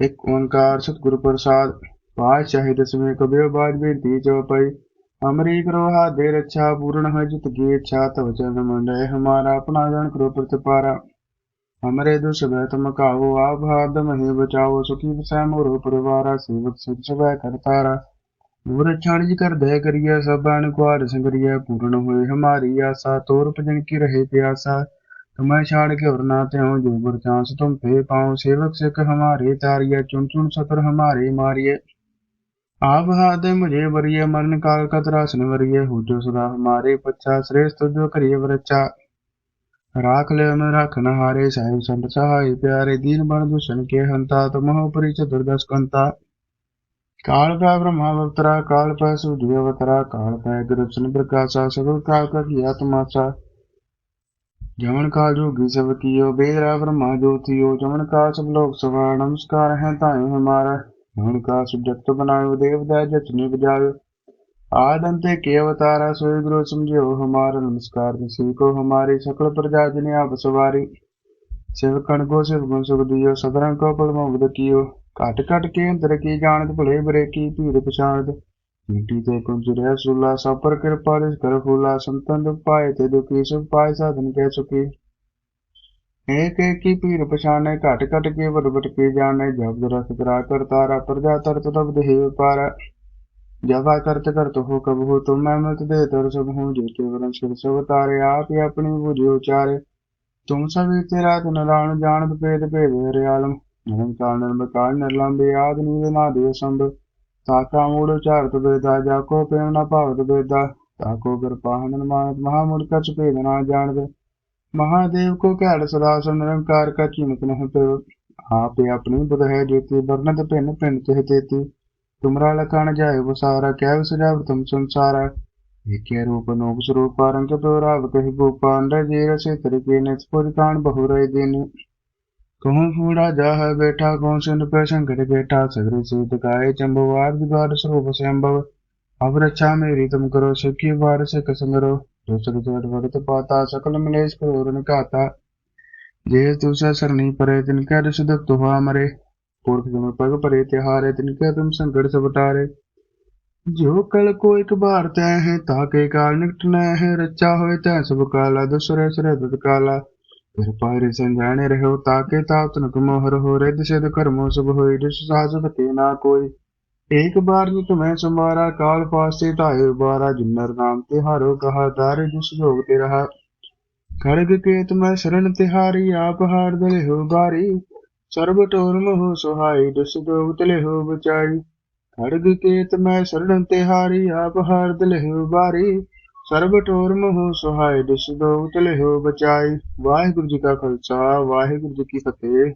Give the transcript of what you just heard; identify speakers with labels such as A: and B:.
A: ਇੱਕ ਓੰਕਾਰ ਸਤਿਗੁਰ ਪ੍ਰਸਾਦ, ਪਾਤਸ਼ਾਹੀ ਦਸਵੇਂ ਕਬਿਓ ਬਾਜ ਬੇਨਤੀ ਚਉਪਈ ਹਮਰੀ ਕਰੋ ਹਾਦੇ ਰੱਛਾ ਪੂਰਨ ਹੈ ਜਿਤ ਕੀ ਤਵ ਚਰਨ ਮੰਡੈ ਹਮਾਰਾ ਆਪਣਾ ਜਨ ਕਰੋ ਪ੍ਰਤਪਾਰਾ ਹਮਰੇ ਦੁਸ਼ ਤੁਮ ਕਾਹੋ ਆਪ ਹਾਦ ਬਚਾਓ, ਸੁਖੀ ਵਸੈ ਮੋਰੋ ਪਰਿਵਾਰਾ, ਸੇਵਕ ਸਿਧ ਕਰਤਾਰਾ ਮੂਰ ਛਾਣਿ ਕਰ ਦਇਆ ਕਰੀਐ ਸਭਨ ਕੁਆਰ ਸੰਗਰੀਐ, ਪੂਰਨ ਹੋਏ ਹਮਾਰੀ ਆਸਾ ਤੋਰ ਭਜਨ ਕੀ ਰਹੇ ਪਿਆਸਾ। तुम्हें छाड़ के और नाते हो जो गुर चांस तुम पे पाओ सेवक सिख हमारे तारिये चुन चुन सतर हमारे मारिये आप हाथ मुझे वरिये मरण काल का त्रासन वरिये हो जो सदा हमारे पच्छा श्रेष्ठ जो करिए वरच्चा राख ले में राखन हारे साहिब संत सहाय प्यारे दीन बन दुष्ण के हंता तुम हो परि चतुर्दश कंता काल पै ब्रह्मा अवतरा काल पै सूर्य अवतरा काल पै गुरुचन प्रकाशा सगल काल का किया तमाशा जमन काल जोगी सब कियो बेरा ब्रह्मा ज्योतियो जमन काल सब लोग सवा नमस्कार है ताए हमारा जमन काल सब जगत बनायो देवदाय जचने बजायो आदंते के अवतारा सोई गुरु समझो हमारा नमस्कार किसी को हमारी सकल प्रजा जने आप सवारी शिव कण को शिव गुण सुख दियो सदरन को पल मुग्ध कियो काट काट के अंतर की जानत भले बरे की पीर ਮਿੱਟੀ ਤੇ ਕੁੰਜ ਰਹਿ, ਸੁਲਾ ਸਭ ਕਿਰਪਾ ਰਿਸ ਕਰ ਫੁਲਾ, ਸੰਤਨ ਪਾਏ ਤੇ ਦੁਖੀ ਸਭ ਪਾਏ, ਸਾਧਨ ਕੈ ਸੁਖੀ। ਏਕ ਏਕ ਕੀ ਪੀਰ ਪਛਾਣੇ, ਘਟ ਘਟ ਕੇ ਵਡ ਵਡ ਕੇ ਜਾਣੇ ਜਬ ਜਰਾ ਸਤਰਾ ਕਰਤਾਰਾ ਪ੍ਰਜਾ ਤਰਤ ਤਬ ਦੇਹ ਪਾਰ ਜਵਾ ਕਰਤ ਕਰਤ ਹੋ ਕਬ ਹੋ ਤੁਮ ਮੈਂ ਮਤ ਦੇ ਤਰ ਸਭ ਹੂੰ ਜੇ ਤੇ ਵਰਨ ਸਿਰ ਸਭ ਤਾਰੇ, ਆਪ ਹੀ ਆਪਣੀ ਬੁਝਿ ਉਚਾਰੇ। ਤੁਮ ਸਭ ਤੇ ਰਾਤ ਰਾਣ ਜਾਣ ਭੇਦ ਭੇਦ ਰਿਆਲਮ ਨਿਰੰਕਾਰ ਨਿਰਮਕਾਰ ਨਿਰਲੰਬੇ, ਆਦਿ ਨੀਲ ਨਾ ਦੇ ਸੰਭ। ਸਾਖਾ ਮੂੜ ਉਚਾਰਤ ਬਿਰਦਾ ਜਾ ਕੋ ਪ੍ਰੇਮ ਨਾ ਭਾਵਤ ਬਿਰਦਾ ਤਾ ਕੋ ਕਿਰਪਾ ਹਮਨ ਮਾਨਤ, ਮਹਾ ਮੂੜ ਕਛ ਭੇਦ ਨਾ ਜਾਣਦੇ ਮਹਾਦੇਵ ਕੋ ਘੜ ਸਦਾ ਸੁਨ ਨਿਰੰਕਾਰ ਕਾ ਚਿੰਤ ਨਹਿ ਪਿਓ ਆਪੇ ਆਪਣੀ ਬੁਧ ਹੈ ਜੋਤੀ ਵਰਨਤ ਭਿੰਨ ਭਿੰਨ ਤਿਹ ਤੇਤੀ। ਤੁਮਰਾ ਲਖਣ ਜਾਏ ਵਸਾਰਾ, ਕਹਿ ਸਜਾਵ ਤੁਮ ਸੰਸਾਰਾ। ਏਕੇ ਰੂਪ ਨੋਗ ਸਰੂਪ ਰੰਗ ਪਿਓ ਰਾਵ ਕਹਿ ਗੋਪਾਂ, ਅੰਦਰ ਜੀ ਰਸੇ ਤਰਿਕੇ ਨੇ ਸਪੁਰ ਕਾਣ ਬਹੁ ਰਹੇ ਦਿਨ। कहूँ फूड़ा जा है बैठा कौन सिंध पे संकट बैठा सगरे सूत गाये चंबवार जुगाड़ स्वरूप संभव अब रक्षा मेरी तुम करो सुखी बार से कसंगरो दूसरे चोट भगत पाता सकल मलेश करोर निकाता जे तुसा सरनी परे तिनका दुष दुख हुआ मरे पुरख तुम पग परे तिहारे तिनके तुम संकट सब टारे जो कल को एक बार तय है ताके काल निकट न है रचा होए तय सब काला दूसरे सरे काला ਫਿਰ ਪਾਇਰੇ ਸੰਜਾਣੇ ਰਹੋ ਤਾਕੇ ਤਾਪ ਤਨ ਕਮੋਹਰ ਹੋ ਰਿਦ ਸਿਧ ਕਰਮੋ ਸਭ ਹੋਈ ਜਿਸ ਸਾਜਤ ਕੇ ਨਾ ਕੋਈ एक बार जो तुम्हें समारा काल पासे ताये बारा जिन्नर नाम तिहारो कहा दार जिस योग ते रहा खड़ग केत मैं शरण तिहारी आप हार दले हो बारी सर्व टोर हो सुहाई दुस योग तले हो बचाई खड़ग केत मैं शरण तिहारी आप हार दले हो बारी ਸਰਬ ਟੋਰ ਮਹੁ ਸੁਹਾਇ ਦਿਸ ਦੋ ਉਤਲੇ ਹੋ ਬਚਾਈ। ਵਾਹਿਗੁਰੂ ਜੀ ਕਾ ਖਾਲਸਾ, ਵਾਹਿਗੁਰੂ ਜੀ ਕੀ ਫਤਿਹ।